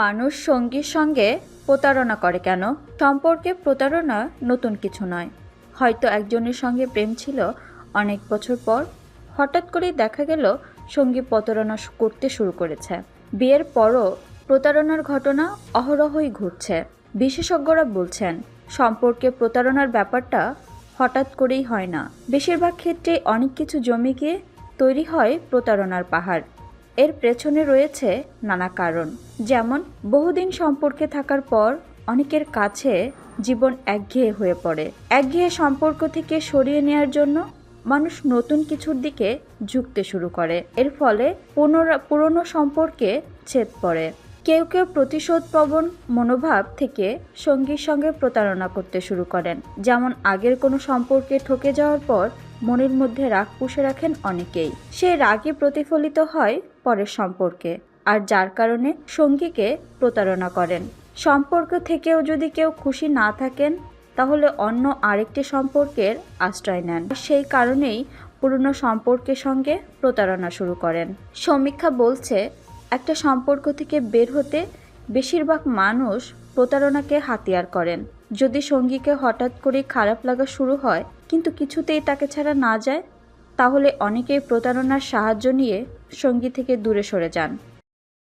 মানুষ সঙ্গীর সঙ্গে প্রতারণা করে কেন? সম্পর্কে প্রতারণা নতুন কিছু নয়। হয়তো একজনের সঙ্গে প্রেম ছিল অনেক বছর পর, হঠাৎ করেই দেখা গেল সঙ্গী প্রতারণা করতে শুরু করেছে। বিয়ের পরও প্রতারণার ঘটনা অহরহই ঘটছে। বিশেষজ্ঞরা বলছেন, সম্পর্কে প্রতারণার ব্যাপারটা হঠাৎ করেই হয় না। বেশিরভাগ ক্ষেত্রে অনেক কিছু জমে গিয়ে তৈরি হয় প্রতারণার পাহাড়। এর পেছনে রয়েছে নানা কারণ। যেমন, বহুদিন সম্পর্কে থাকার পর অনেকের কাছে জীবন একঘেয়ে হয়ে পড়ে। একঘেয়ে সম্পর্ক থেকে সরিয়ে নেওয়ার জন্য মানুষ নতুন কিছুর দিকে ঝুঁকতে শুরু করে। এর ফলে পুনরা, পুরনো সম্পর্কে ছেদ পড়ে। কেউ কেউ প্রতিশোধ প্রবণ মনোভাব থেকে সঙ্গীর সঙ্গে প্রতারণা করতে শুরু করেন। যেমন, আগের কোনো সম্পর্কে ঠকে যাওয়ার পর মনের মধ্যে রাগ পুষে রাখেন অনেকেই। সেই রাগই প্রতিফলিত হয় পরের সম্পর্কে, আর যার কারণে সঙ্গীকে প্রতারণা করেন। সম্পর্ক থেকেও যদি কেউ খুশি না থাকেন, তাহলে অন্য আরেকটি সম্পর্কের আশ্রয় নেন। সেই কারণেই পুরনো সম্পর্কের সঙ্গে প্রতারণা শুরু করেন। সমীক্ষা বলছে, একটা সম্পর্ক থেকে বের হতে বেশিরভাগ মানুষ প্রতারণাকে হাতিয়ার করেন। যদি সঙ্গীকে হঠাৎ করে খারাপ লাগা শুরু হয় কিন্তু কিছুতেই তাকে ছাড়া না যায়, তাহলে অনেকেই প্রতারণার সাহায্য নিয়ে সঙ্গী থেকে দূরে সরে যান।